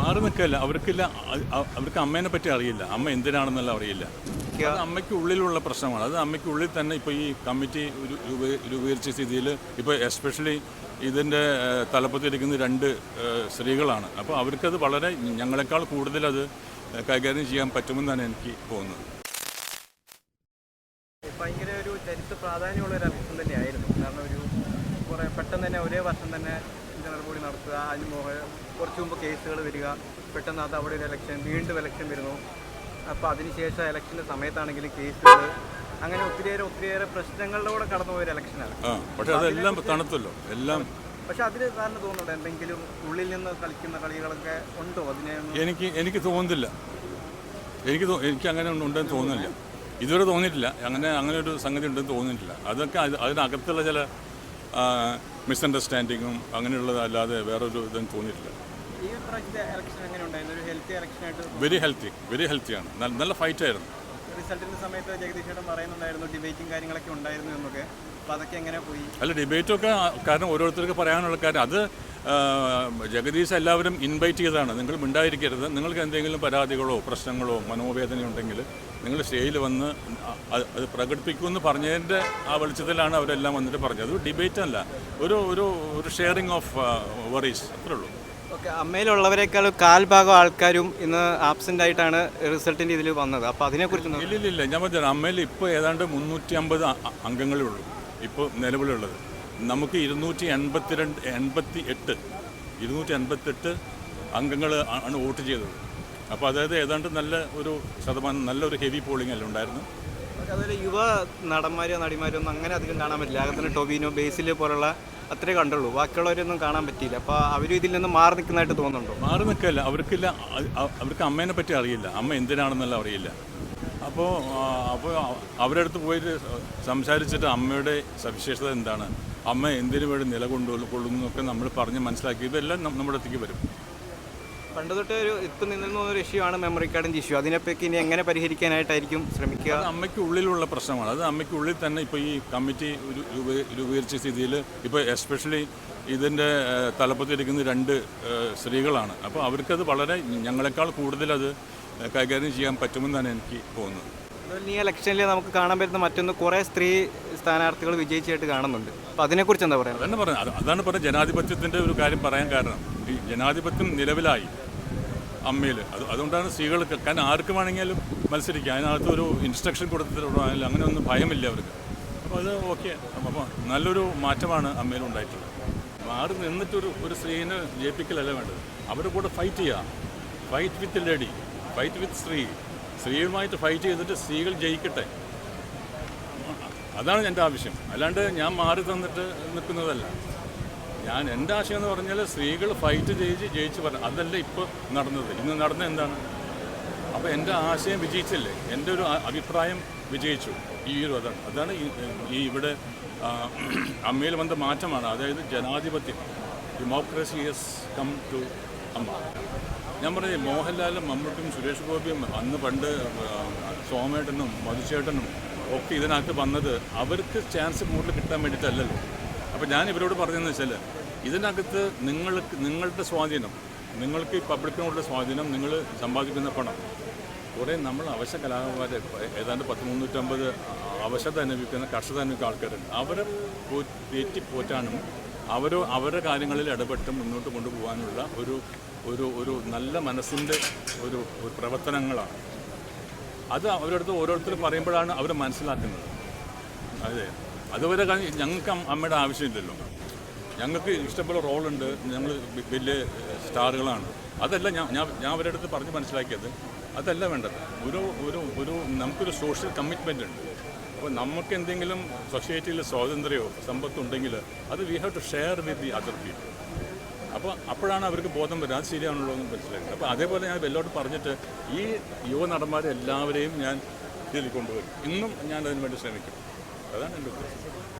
മാറി നിൽക്കല്ല. അവർക്കില്ല അവർക്ക് അമ്മേനെ പറ്റി അറിയില്ല. അമ്മ എന്തിനാണെന്നല്ല അറിയില്ല. അത് അമ്മയ്ക്ക് ഉള്ളിലുള്ള പ്രശ്നമാണ്. അത് അമ്മയ്ക്ക് ഉള്ളിൽ തന്നെ ഇപ്പോൾ ഈ കമ്മിറ്റി രൂപീകരിച്ച സ്ഥിതിയിൽ ഇപ്പോൾ എസ്പെഷ്യലി ഇതിന്റെ തലപ്പത്തിരിക്കുന്ന രണ്ട് സ്ത്രീകളാണ്. അപ്പോൾ അവർക്കത് വളരെ ഞങ്ങളെക്കാൾ കൂടുതൽ അത് കൈകാര്യം ചെയ്യാൻ പറ്റുമെന്നാണ് എനിക്ക് തോന്നുന്നത്. ഭയങ്കര ഒരു ചരിത്ര പ്രാധാന്യമുള്ള ഒരു അഭിപ്രായം തന്നെയായിരുന്നു. കാരണം ഒരു കുറേ പെട്ടെന്ന് തന്നെ ഒരേ വർഷം തന്നെ ജനറൽ കൂടി നടത്തുക. അതിന് മോഹ കുറച്ച് മുമ്പ് കേസുകൾ വരിക. പെട്ടെന്ന് അത് അവിടെ ഒരു ഇലക്ഷൻ വീണ്ടും ഇലക്ഷൻ വരുന്നു. അപ്പോൾ അതിനുശേഷം ഇലക്ഷന്റെ സമയത്താണെങ്കിലും കേസുകൾ അങ്ങനെ ഒത്തിരിയേറെ ഒത്തിരിയേറെ പ്രശ്നങ്ങളിലൂടെ കൂടെ കടന്നു പോയൊരു ഇലക്ഷനാണ് പക്ഷേ അതെല്ലാം തണുത്തല്ലോ. എല്ലാം പക്ഷെ അതിന് സാറിന് തോന്നുന്നുണ്ട്? എന്തെങ്കിലും ഉള്ളിൽ നിന്ന് കളിക്കുന്ന കളികളൊക്കെ ഉണ്ടോ? അതിനെ എനിക്ക് എനിക്ക് തോന്നുന്നില്ല. എനിക്ക് എനിക്ക് അങ്ങനെ ഉണ്ടെന്ന് തോന്നുന്നില്ല. ഇതുവരെ തോന്നിയിട്ടില്ല. അങ്ങനെ അങ്ങനെ ഒരു സംഗതി ഉണ്ടെന്ന് തോന്നിയിട്ടില്ല. അതൊക്കെ അതിനകത്തുള്ള ചില മിസ്അണ്ടർസ്റ്റാൻഡിങ്ങും അങ്ങനെയുള്ളതല്ലാതെ വേറൊരു ഇതും തോന്നിയിട്ടില്ല. വെരി ഹെൽത്തി വെരി ഹെൽത്തിയാണ് നല്ല നല്ല ഫൈറ്റായിരുന്നു റിസൾട്ടിന്റെ സമയത്ത് ജഗദീഷ് പറയുന്നുണ്ടായിരുന്നു ഡിബേറ്റും കാര്യങ്ങളൊക്കെ ഉണ്ടായിരുന്നു എന്നൊക്കെ. അപ്പോൾ അതൊക്കെ എങ്ങനെ പോയി? അല്ല ഡിബേറ്റൊക്കെ കാരണം ഓരോരുത്തർക്ക് പറയാനുള്ള കാര്യം. അത് ആ, ജഗദീശ് എല്ലാവരും ഇൻവൈറ്റ് ചെയ്തതാണ്. നിങ്ങൾ മിണ്ടായിരിക്കരുത്. നിങ്ങൾക്ക് എന്തെങ്കിലും പരാതികളോ പ്രശ്നങ്ങളോ മനോവേദനയോ ഉണ്ടെങ്കിൽ നിങ്ങൾ സ്റ്റേജിൽ വന്ന് അത് പ്രകടിപ്പിക്കുമെന്ന് പറഞ്ഞതിന്റെ ആ വെളിച്ചത്തിലാണ് അവരെല്ലാം വന്നിട്ട് പറഞ്ഞത്. അത് ഡിബേറ്റ് അല്ല. ഒരു ഒരു ഒരു ഷെയറിങ് ഓഫ് വറീസ് അത്രേ ഉള്ളൂ. ഓക്കെ അമ്മയിലുള്ളവരെക്കാൾ കാൽഭാഗം ആൾക്കാരും ഇന്ന് ആബ്സെന്റ് ആയിട്ടാണ് റിസൾട്ടിന്റെ ഇതിൽ വന്നത്. അപ്പോൾ അതിനെക്കുറിച്ച് ഇല്ലില്ല ഇല്ല ഇല്ല ഇല്ല ഞാൻ പറഞ്ഞു അമ്മയിൽ ഇപ്പോൾ ഏതാണ്ട് മുന്നൂറ്റി അമ്പത് അംഗങ്ങളേ ഉള്ളൂ. ഇപ്പോൾ നിലവിലുള്ളത്. നമുക്ക് ഇരുന്നൂറ്റി എൺപത്തിരണ്ട് എൺപത്തി എട്ട് ഇരുന്നൂറ്റി എൺപത്തെട്ട് അംഗങ്ങൾ ആണ് വോട്ട് ചെയ്തത്. അപ്പോൾ അതായത് ഏതാണ്ട് നല്ല ഒരു ശതമാനം നല്ലൊരു ഹെവി പോളിംഗ് അല്ല ഉണ്ടായിരുന്നു. അതുപോലെ യുവ നടന്മാരോ നടിമാരോ ഒന്നും അങ്ങനെ അധികം കാണാൻ പറ്റില്ല. അകത്തിന് ടൊബീനോ ബേസിലെ പോലുള്ള അത്രേ കണ്ടുള്ളൂ. ബാക്കിയുള്ളവരൊന്നും കാണാൻ പറ്റിയില്ല. അപ്പോൾ അവർ ഇതിൽ നിന്ന് മാറി നിൽക്കുന്നതായിട്ട് തോന്നുന്നുണ്ടോ? മാറി നിൽക്കല്ല അവർക്കില്ല അവർക്ക് അമ്മേനെ പറ്റി അറിയില്ല. അമ്മ എന്തിനാണെന്നല്ല അറിയില്ല. അപ്പോൾ അപ്പോൾ അവരടുത്ത് പോയിട്ട് സംസാരിച്ചിട്ട് അമ്മയുടെ സവിശേഷത എന്താണ്? അമ്മ എന്തിനു വേണ്ടി നിലകൊണ്ടു കൊള്ളുന്നു എന്നൊക്കെ നമ്മൾ പറഞ്ഞ് മനസ്സിലാക്കി ഇതെല്ലാം നമ്മുടെ അടുത്തേക്ക് വരും. പണ്ട് തൊട്ടേ ഒരു ഇപ്പം നിന്നിരുന്ന ഒരു ഇഷ്യൂ ആണ് മെമ്മറി കാർഡിന്റെ ഇഷ്യൂ അതിനെപ്പറ്റി ഇനി എങ്ങനെ പരിഹരിക്കാനായിട്ടായിരിക്കും ശ്രമിക്കുക? അത് അമ്മയ്ക്ക് ഉള്ളിലുള്ള പ്രശ്നമാണ്. അത് അമ്മയ്ക്ക് ഉള്ളിൽ തന്നെ ഇപ്പോൾ ഈ കമ്മിറ്റി ഒരു രൂപ രൂപീകരിച്ച സ്ഥിതിയിൽ ഇപ്പോൾ എസ്പെഷ്യലി ഇതിന്റെ തലപ്പത്തിരിക്കുന്ന രണ്ട് സ്ത്രീകളാണ്. അപ്പോൾ അവർക്കത് വളരെ ഞങ്ങളെക്കാൾ കൂടുതൽ അത് കൈകാര്യം ചെയ്യാൻ പറ്റുമെന്നാണ് എനിക്ക് തോന്നുന്നത്. ഈ ഇലക്ഷനിൽ നമുക്ക് കാണാൻ പറ്റുന്ന മറ്റൊന്ന് കുറേ സ്ത്രീ സ്ഥാനാർത്ഥികൾ വിജയിച്ചായിട്ട് കാണുന്നുണ്ട്. അപ്പോൾ അതിനെക്കുറിച്ച് എന്താ പറയുക അതന്നെ പറഞ്ഞത്. അതാണ് പറഞ്ഞത് ജനാധിപത്യത്തിന്റെ ഒരു കാര്യം പറയാൻ കാരണം. ഈ ജനാധിപത്യം നിലവിലായി അമ്മയിൽ അത് അതുകൊണ്ടാണ് സ്ത്രീകൾക്ക് കാരണം ആർക്ക് വേണമെങ്കിലും മത്സരിക്കാം. അതിനകത്ത് ഒരു ഇൻസ്ട്രക്ഷൻ കൊടുത്തിട്ടുണ്ടെങ്കിൽ അങ്ങനെ ഒന്നും ഭയമില്ല അവർക്ക്. അപ്പോൾ അത് ഓക്കെ അപ്പോൾ നല്ലൊരു മാറ്റമാണ് അമ്മയിൽ ഉണ്ടായിട്ടുള്ളത്. മാറി നിന്നിട്ടൊരു ഒരു സ്ത്രീനെ ജയിപ്പിക്കലല്ല വേണ്ടത്? അവരുടെ കൂടെ ഫൈറ്റ് ചെയ്യുക fight with lady fight with സ്ത്രീ. സ്ത്രീയുമായിട്ട് ഫൈറ്റ് ചെയ്തിട്ട് സ്ത്രീകൾ ജയിക്കട്ടെ. അതാണ് എന്റെ ആവശ്യം. അല്ലാണ്ട് ഞാൻ മാറി തന്നിട്ട് നിൽക്കുന്നതല്ല. ഞാൻ എന്റെ ആശയം എന്ന് പറഞ്ഞാൽ സ്ത്രീകൾ ഫൈറ്റ് ചെയ്ത് ജയിച്ച് പറഞ്ഞു അതല്ല ഇപ്പോൾ നടന്നത്. ഇന്ന് നടന്ന എന്താണ്? അപ്പോൾ എന്റെ ആശയം വിജയിച്ചില്ലേ? എന്റെ ഒരു അഭിപ്രായം വിജയിച്ചു. ഈ ഒരു അതാണ്. അതാണ് ഈ ഇവിടെ അമ്മയിൽ വന്ന മാറ്റമാണ്. അതായത് ജനാധിപത്യം. ഡെമോക്രസി ഹസ് കം ടു അമ്മ ഞാൻ പറഞ്ഞ മോഹൻലാലും മമ്മൂട്ടിയും സുരേഷ് ഗോപിയും അന്ന് പണ്ട് സോമേട്ടനും മധുചേട്ടനും ഒക്കെ ഇതിനകത്ത് വന്നത് അവർക്ക് ചാൻസ് കൂടുതൽ കിട്ടാൻ വേണ്ടിയിട്ടല്ലല്ലോ. അപ്പോൾ ഞാൻ ഇവരോട് പറഞ്ഞതെന്ന് വെച്ചാൽ ഇതിനകത്ത് നിങ്ങൾക്ക് നിങ്ങളുടെ സ്വാധീനം നിങ്ങൾക്ക് ഈ പബ്ലിക്കിനോടുള്ള സ്വാധീനം നിങ്ങൾ സമ്പാദിക്കുന്ന പണം കുറേ നമ്മൾ അവശ കലാകാരെ ഏതാണ്ട് പത്ത് മുന്നൂറ്റമ്പത് അവശത അനുഭവിക്കുന്ന കർഷത അനുഭവിക്കുന്ന ആൾക്കാരുണ്ട്. അവരെ പോറ്റി പോറ്റാനും അവരോ അവരുടെ കാര്യങ്ങളിൽ ഇടപെട്ട് മുന്നോട്ട് കൊണ്ടുപോകാനുള്ള ഒരു ഒരു ഒരു നല്ല മനസ്സിന്റെ ഒരു ഒരു പ്രവർത്തനങ്ങളാണ്. അത് അവരടുത്ത് ഓരോരുത്തർ പറയുമ്പോഴാണ് അവർ മനസ്സിലാക്കുന്നത്. അതെ. അതുവരെ ഞങ്ങൾക്ക് അമ്മയുടെ ആവശ്യമില്ലല്ലോ. ഞങ്ങൾക്ക് ഇഷ്ടപ്പെട്ട റോളുണ്ട്. ഞങ്ങൾ വലിയ സ്റ്റാറുകളാണ്. അതല്ല ഞാൻ ഞാൻ ഞാൻ അവരുടെ അടുത്ത് പറഞ്ഞ് മനസ്സിലാക്കിയത് അതല്ല വേണ്ടത്. ഒരു ഒരു ഒരു നമുക്കൊരു സോഷ്യൽ കമ്മിറ്റ്മെന്റ് ഉണ്ട് അപ്പോൾ നമുക്ക് എന്തെങ്കിലും സൊസൈറ്റിയിൽ സ്വാതന്ത്ര്യമോ സമ്പത്തുണ്ടെങ്കിൽ അത് we have to share with the other people. അപ്പോൾ അപ്പോഴാണ് അവർക്ക് ബോധം വരുന്നത്. അത് ശരിയാണല്ലോ എന്ന് മനസ്സിലാക്കുന്നത് അപ്പോൾ അതേപോലെ ഞാൻ വെല്ലോട്ട് പറഞ്ഞിട്ട് ഈ യുവ നടന്മാരെ എല്ലാവരെയും ഞാൻ ഇതിൽ കൊണ്ടുവരും. ഇന്നും ഞാൻ അതിന് വേണ്ടി ശ്രമിക്കും. അതാണ് എന്റെ ഉദ്ദേശം.